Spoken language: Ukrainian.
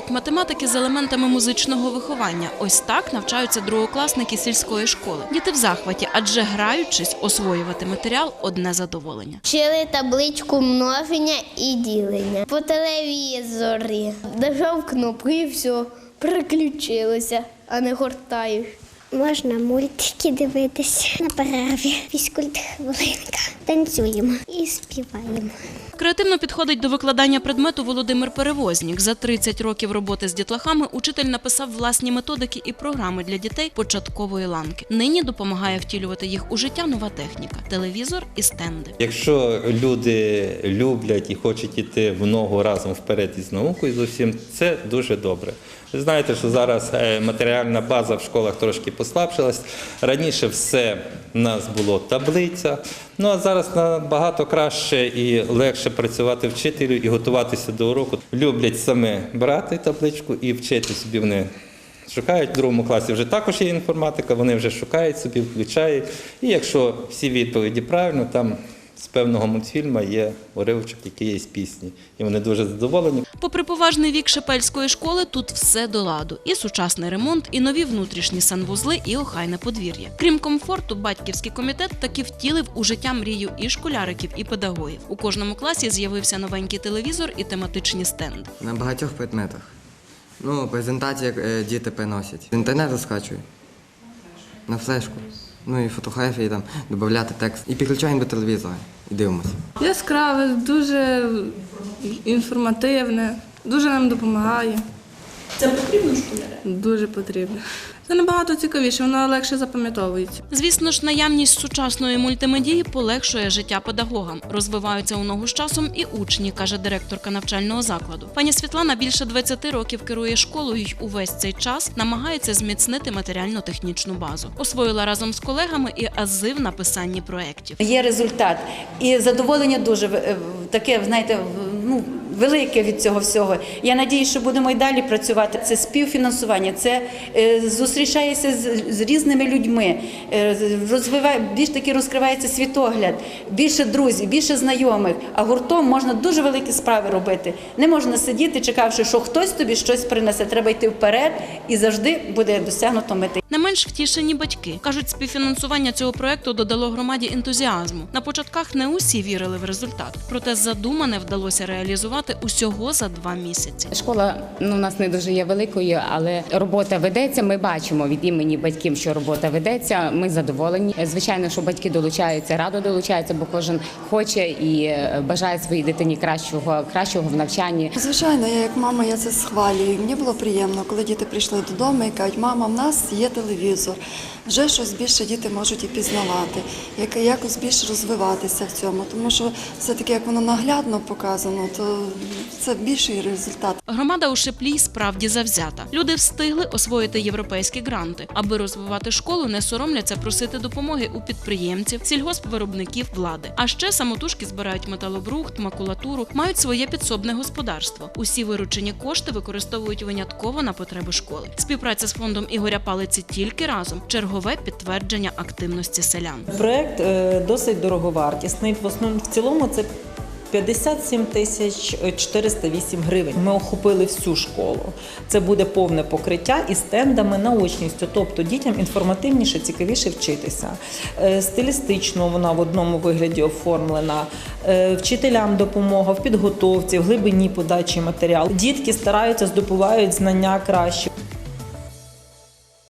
урок математики з елементами музичного виховання. Ось так навчаються другокласники сільської школи. Діти в захваті, адже граючись, освоювати матеріал одне задоволення. Вчили табличку множення і ділення по телевізорі. Держав кнопку і все, переключилося, а не гортаєш. Можна мультики дивитися на перерві. Фізкульт хвилинка. Танцюємо і співаємо. Креативно підходить до викладання предмету Володимир Перевознік. За 30 років роботи з дітлахами учитель написав власні методики і програми для дітей початкової ланки. Нині допомагає втілювати їх у життя нова техніка телевізор і стенди. Якщо люди люблять і хочуть іти в ногу разом вперед із наукою, з усім, це дуже добре. Ви знаєте, що зараз е, матеріальна база в школах трошки послабшилась. Раніше все в нас було таблиця. Ну а зараз набагато краще і легше працювати вчителю і готуватися до уроку. Люблять саме брати табличку і вчити собі вони. Шукають в другому класі вже також є інформатика, вони вже шукають собі, включають. І якщо всі відповіді правильно, там з певного мультфільму є уривочок, який є з пісні. І вони дуже задоволені. Попри поважний вік шепельської школи, тут все до ладу: і сучасний ремонт, і нові внутрішні санвузли, і охайне подвір'я. Крім комфорту, батьківський комітет таки втілив у життя мрію і школяриків, і педагогів. У кожному класі з'явився новенький телевізор і тематичні стенди. На багатьох предметах. Ну, презентації е, діти приносять. З інтернету скачую. На флешку. Ну і фотографії там, додати текст. І підключаємо до телевізора. І дивимося. Яскраве, дуже інформативне, дуже нам допомагає. Це потрібно школярям? Дуже потрібно. Це набагато цікавіше, воно легше запам'ятовується. Звісно ж, наявність сучасної мультимедії полегшує життя педагогам. Розвиваються у ногу з часом і учні, каже директорка навчального закладу. Пані Світлана більше 20 років керує школою й увесь цей час намагається зміцнити матеріально-технічну базу. Освоїла разом з колегами і ази в написанні проєктів. Є результат. І задоволення дуже таке, знаєте, ну, велике від цього всього. Я надію, що будемо й далі працювати. Це співфінансування, це е, зустрічаєшся з, з різними людьми, е, розвиває, більш таки розкривається світогляд, більше друзів, більше знайомих. А гуртом можна дуже великі справи робити. Не можна сидіти, чекавши, що хтось тобі щось принесе. Треба йти вперед і завжди буде досягнуто мети. Менш втішені батьки кажуть, співфінансування цього проекту додало громаді ентузіазму. На початках не усі вірили в результат, проте задумане вдалося реалізувати усього за два місяці. Школа ну, у нас не дуже є великою, але робота ведеться. Ми бачимо від імені батьків, що робота ведеться. Ми задоволені. Звичайно, що батьки долучаються, радо долучаються, бо кожен хоче і е, бажає своїй дитині кращого, кращого в навчанні. Звичайно, я як мама я це схвалюю. Мені було приємно, коли діти прийшли додому і кажуть, мама, в нас є телевізор. Вже щось більше діти можуть і пізнавати, як якось більше розвиватися в цьому. Тому що все-таки як воно наглядно показано, то це більший результат. Громада у Шеплі справді завзята. Люди встигли освоїти європейські гранти. Аби розвивати школу, не соромляться просити допомоги у підприємців, сільгоспвиробників влади. А ще самотужки збирають металобрухт, макулатуру, мають своє підсобне господарство. Усі виручені кошти використовують винятково на потреби школи. Співпраця з фондом Ігоря Палиці тільки разом чергове підтвердження активності селян. Проект е, досить дороговартісний. В основному в цілому це 57 тисяч 408 гривень. Ми охопили всю школу. Це буде повне покриття і стендами наочністю, тобто дітям інформативніше, цікавіше вчитися. Е, Стилістично вона в одному вигляді оформлена. Е, Вчителям допомога в підготовці, в глибині подачі матеріалу. Дітки стараються здобувають знання краще.